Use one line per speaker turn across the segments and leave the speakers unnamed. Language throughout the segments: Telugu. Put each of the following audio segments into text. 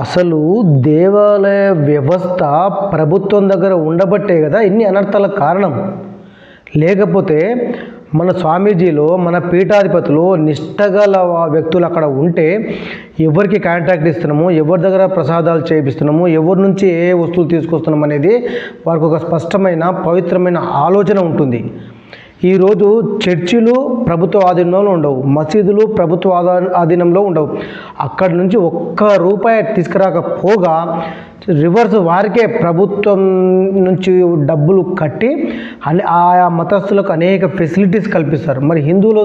అసలు దేవాలయ వ్యవస్థ ప్రభుత్వం దగ్గర ఉండబట్టే కదా ఇన్ని అనర్థాలకు కారణం. లేకపోతే మన స్వామీజీలో మన పీఠాధిపతులు నిష్టగల వ్యక్తులు అక్కడ ఉంటే ఎవరికి కాంట్రాక్ట్ ఇస్తున్నాము ఎవరి దగ్గర ప్రసాదాలు చేపిస్తున్నాము ఎవరి నుంచి ఏ వస్తువులు తీసుకొస్తున్నాం అనేది వారికి ఒక స్పష్టమైన పవిత్రమైన ఆలోచన ఉంటుంది. ఈరోజు చర్చిలు ప్రభుత్వ ఆధీనంలో ఉండవు మసీదులు ప్రభుత్వ ఆధీనంలో ఉండవు. అక్కడి నుంచి ఒక్క రూపాయి తీసుకురాకపోగా రివర్స్ వారికే ప్రభుత్వం నుంచి డబ్బులు కట్టి అనే ఆయా మతస్థులకు అనేక ఫెసిలిటీస్ కల్పిస్తారు. మరి హిందువులు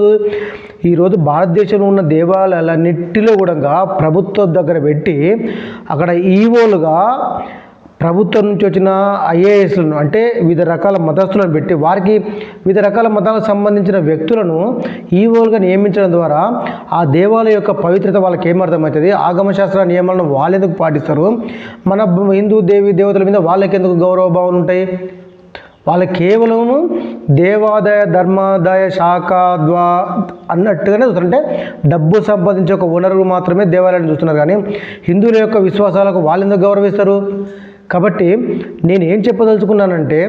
ఈరోజు భారతదేశంలో ఉన్న దేవాలయాలన్నిటిలో కూడా ప్రభుత్వం దగ్గర పెట్టి అక్కడ ఈవోలుగా ప్రభుత్వం నుంచి వచ్చిన ఐఏఎస్లను అంటే వివిధ రకాల మతస్థులను పెట్టి వారికి వివిధ రకాల మతాలకు సంబంధించిన వ్యక్తులను ఈవోలుగా నియమించడం ద్వారా ఆ దేవాలయ యొక్క పవిత్రత వాళ్ళకి ఏమర్థమవుతుంది ఆగమశాస్త్ర నియమాలను వాళ్ళెందుకు పాటిస్తారు? మన హిందూ దేవి దేవతల మీద వాళ్ళకి ఎందుకు గౌరవ భావనలు ఉంటాయి? వాళ్ళకి కేవలము దేవాదాయ ధర్మాదాయ శాఖ ద్వా అన్నట్టుగానే చూస్తారు. అంటే డబ్బు సంపాదించే ఒక వనరు మాత్రమే దేవాలయాన్ని చూస్తున్నారు. కానీ హిందువుల యొక్క విశ్వాసాలకు వాళ్ళు ఎందుకు గౌరవిస్తారు? కాబట్టి నేను ఏం చెప్పదలుచుకున్నానంటే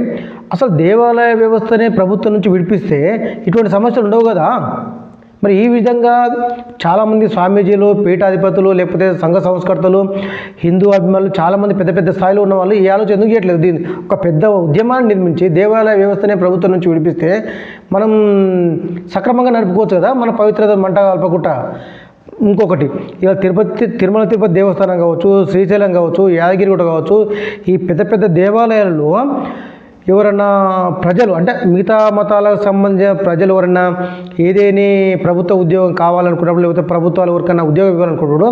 అసలు దేవాలయ వ్యవస్థనే ప్రభుత్వం నుంచి విడిపిస్తే ఇటువంటి సమస్యలు ఉండవు కదా? మరి ఈ విధంగా చాలామంది స్వామీజీలు పీఠాధిపతులు లేకపోతే సంఘ సంస్కర్తలు హిందూ అభిమానులు చాలామంది పెద్ద పెద్ద స్థాయిలో ఉన్న వాళ్ళు ఈ ఆలోచన ఎందుకు చేయట్లేదు? దీన్ని ఒక పెద్ద ఉద్యమాన్ని నిర్మించి దేవాలయ వ్యవస్థనే ప్రభుత్వం నుంచి విడిపిస్తే మనం సక్రమంగా నడుపుకోవచ్చు కదా? మన పవిత్రత మంట కలపకుండా. ఇంకొకటి ఇలా తిరుపతి తిరుమల తిరుపతి దేవస్థానం కావచ్చు శ్రీశైలం కావచ్చు యాదగిరిగుట్ట కావచ్చు ఈ పెద్ద పెద్ద దేవాలయాలలో ఎవరన్నా ప్రజలు అంటే మిగతా మతాలకు సంబంధించిన ప్రజలు ఎవరన్నా ఏదేని ప్రభుత్వ ఉద్యోగం కావాలనుకున్నప్పుడు లేకపోతే ప్రభుత్వాలు ఎవరికైనా ఉద్యోగం ఇవ్వాలనుకున్నప్పుడు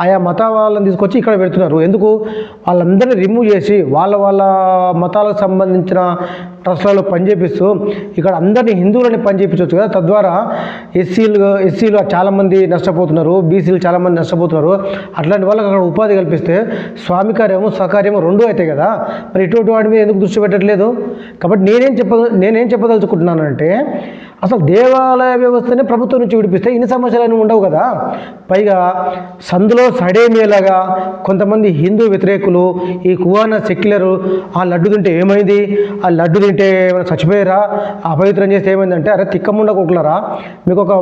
ఆయా మత వాళ్ళని తీసుకొచ్చి ఇక్కడ పెడుతున్నారు. ఎందుకు? వాళ్ళందరినీ రిమూవ్ చేసి వాళ్ళ వాళ్ళ మతాలకు సంబంధించిన ట్రస్ట్లలో పనిచేపిస్తూ ఇక్కడ అందరినీ హిందువులని పనిచేపించవచ్చు కదా. తద్వారా ఎస్సీలు ఎస్సీలు చాలామంది నష్టపోతున్నారు బీసీలు చాలామంది నష్టపోతున్నారు. అట్లాంటి వాళ్ళకి అక్కడ ఉపాధి కల్పిస్తే స్వామి కార్యము సహకార్యము రెండు అవుతాయి కదా. మరి ఇటువంటి వాటి మీద ఎందుకు దృష్టి పెట్టట్లేదు? కాబట్టి నేనేం చెప్ప నేనేం చెప్పదలుచుకుంటున్నానంటే అసలు దేవాలయ వ్యవస్థని ప్రభుత్వం నుంచి విడిపిస్తే ఇన్ని సమస్యలు ఉండవు కదా. పైగా సందులో సడేమేలాగా కొంతమంది హిందూ వ్యతిరేకులు ఈ కువాన సెక్యులరు ఆ లడ్డు తింటే ఏమైంది? ఆ లడ్డు తింటే ఏమైనా చచ్చిపోయారా? అపవిత్రం చేస్తే ఏమైందంటే అరే తిక్కముండకోట్లరా మీకు ఒక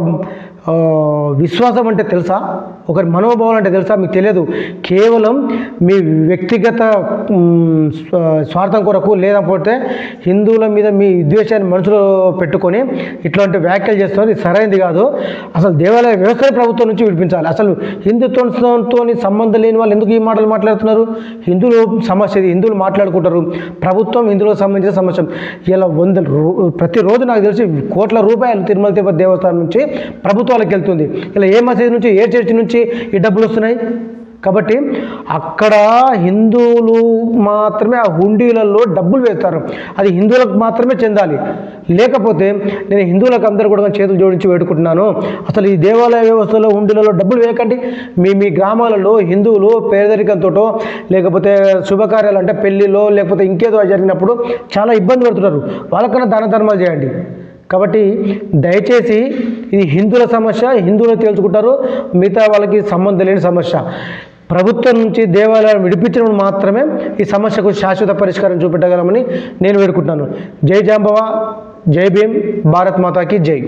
విశ్వాసం అంటే తెలుసా? ఒకరి మనోభావాలు అంటే తెలుసా? మీకు తెలియదు. కేవలం మీ వ్యక్తిగత స్వార్థం కొరకు లేకపోతే హిందువుల మీద మీ విద్వేషాన్ని మనసులో పెట్టుకొని ఇట్లాంటి వ్యాఖ్యలు చేస్తున్నారు ఇది సరైనది కాదు. అసలు దేవాలయ వ్యవస్థ ప్రభుత్వం నుంచి విడిపించాలి. అసలు హిందుత్వంతో సంబంధం లేని వాళ్ళు ఎందుకు ఈ మాటలు మాట్లాడుతున్నారు? హిందువులు సమస్య ఇది. హిందువులు మాట్లాడుకుంటారు. ప్రభుత్వం హిందువులకు సంబంధించిన సమస్య. ఇలా వందలు ప్రతిరోజు నాకు తెలిసి కోట్ల రూపాయలు తిరుమల తిరుపతి దేవస్థానం నుంచి ప్రభుత్వం ప్రభుత్వాలకు వెళ్తుంది ఇలా ఏ మసీదు నుంచి ఏ చర్చి నుంచి ఈ డబ్బులు వస్తున్నాయి? కాబట్టి అక్కడ హిందువులు మాత్రమే ఆ హుండీలలో డబ్బులు వేస్తారు. అది హిందువులకు మాత్రమే చెందాలి. లేకపోతే నేను హిందువులకు అందరూ కూడా చేతులు జోడించి వేడుకుంటున్నాను. అసలు ఈ దేవాలయ వ్యవస్థలో హుండీలలో డబ్బులు వేయకండి. మీ మీ గ్రామాలలో హిందువులు పేదరికంతో లేకపోతే శుభకార్యాలు అంటే పెళ్ళిలో లేకపోతే ఇంకేదో జరిగినప్పుడు చాలా ఇబ్బంది పడుతున్నారు. వాళ్ళకన్నా దాన ధర్మాలు చేయండి. కాబట్టి దయచేసి ఇది హిందువుల సమస్య హిందువులు తేల్చుకుంటారు మిగతా వాళ్ళకి సంబంధం లేని సమస్య. ప్రభుత్వం నుంచి దేవాలయాలను విడిపించడం మాత్రమే ఈ సమస్యకు శాశ్వత పరిష్కారం చూపెట్టగలమని నేను వేడుకుంటున్నాను. జై జాంబవ జై భీమ్ భారత్ మాతాకి జై.